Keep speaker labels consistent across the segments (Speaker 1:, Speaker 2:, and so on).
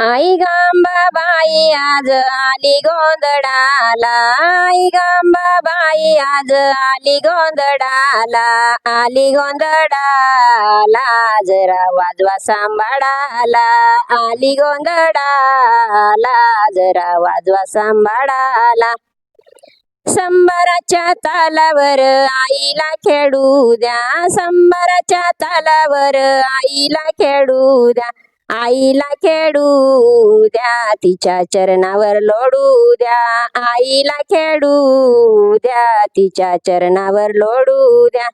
Speaker 1: आई बाई आज आली गोंधळाला. आई बाई आज आली गोंधळाला. आली गोंधळाला जरा वाजवा सांभाळाला. आली गोंधळाला जरा वाजवा सांभाळाला. संबराच्या तालावर आईला खेळू द्या. संबराच्या तालावर आईला खेळू द्या. आईला खेळू द्या तिच्या चरणावर लोडू द्या. आईला खेळू द्या तिच्या चरणावर लोडू द्या.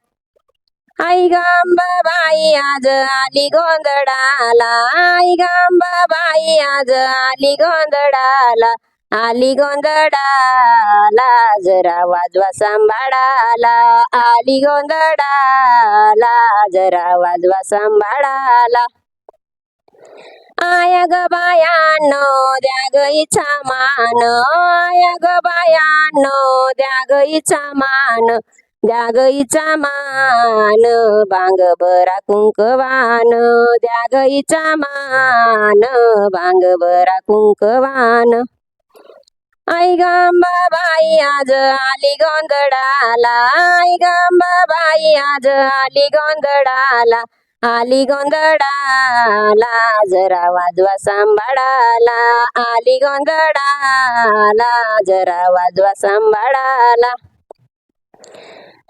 Speaker 1: आई गांबाबाई आज आली गोंधळाला. आई गांबाबाई आज आली गोंधळाला. आली गोंधळाला जरा वाजवा सांभाळाला. आली गोंधळाला जरा वाजवा सांभाळाला. आया ग बायानो द्या ग इच्छा मान. आया ग बायानो द्या ग मान. द्या ग इच्छा मान बांग बरा कुंकवान. द्या ग मान बांग बरा कुंकवान. आई बाई आज आली गोंधळाला. आई बाई आज आली गोंधळाला. आली गोंधळाला जरा वाजवा सांभाळाला. आली गोंधळाला जरा वाजवा सांभाळाला.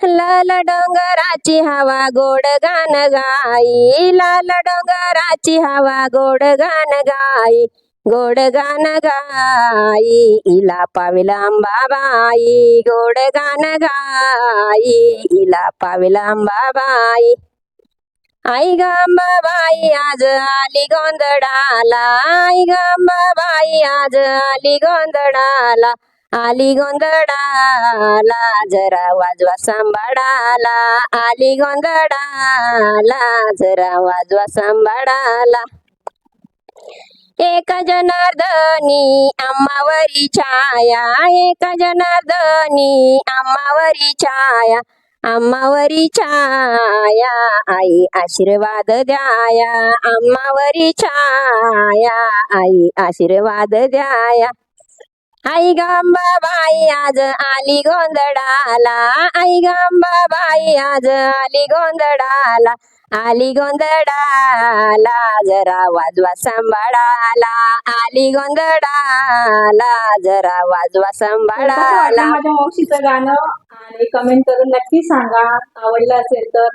Speaker 1: लाल डोंगराची हवा गोड गाण गाई. लाल डोंगराची हवा गोड गाण गाई. गोड गाण गाई इला पाविला अंबाबाई गोड गाण गाई इला पाविला अंबाबाई आई बाई आज आली गोंधळाला. आई बाई आज आली गोंधळाला. आली गोंधळाला जरा वाजवा सांभाळाला. आली गोंधळाला जरा वाजवा सांभाळाला. एका जनार्दनी अम्मावरी छाया. एका जनार्दनी अम्मावरी छाया. अम्मावरी छाया आई आशीर्वाद द्याया. अम्मावरी छाया आई आशीर्वाद द्याया. आई बाई आज आली गोंधळाला. आई बाई आज आली गोंधळाला. आली गोंधळाला जरा वाजवा सांभाळाला. आली गोंधळाला जरा वाजवा सांभाळाला.
Speaker 2: माझ्या मावशीचं गाणं आणि कमेंट करून नक्की सांगा. आवडलं असेल तर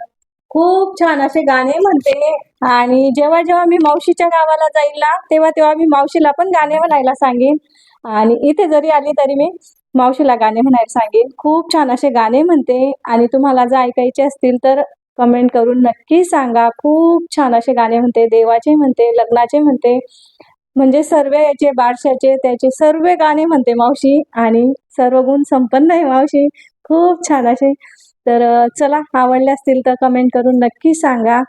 Speaker 2: खूप छान असे गाणे म्हणते. आणि जेव्हा जेव्हा मी मावशीच्या गावाला जाईल ना तेव्हा तेव्हा मी मावशीला पण गाणे म्हणायला सांगेन. आणि इथे जरी आली तरी मी मावशीला गाणे म्हणायला सांगेन. खूप छान असे गाणे म्हणते. आणि तुम्हाला जर ऐकायचे असतील तर कमेंट करून नक्की सांगा. खूप छान असे गाणे म्हणते देवाचे म्हणते लग्नाचे म्हणते. म्हणजे सर्व याचे बारशाचे त्याचे सर्व गाणे म्हणते मावशी. आणि सर्व गुण संपन्न आहे मावशी. खूप छान असे. तर चला आवडले असतील तर कमेंट करून नक्की सांगा.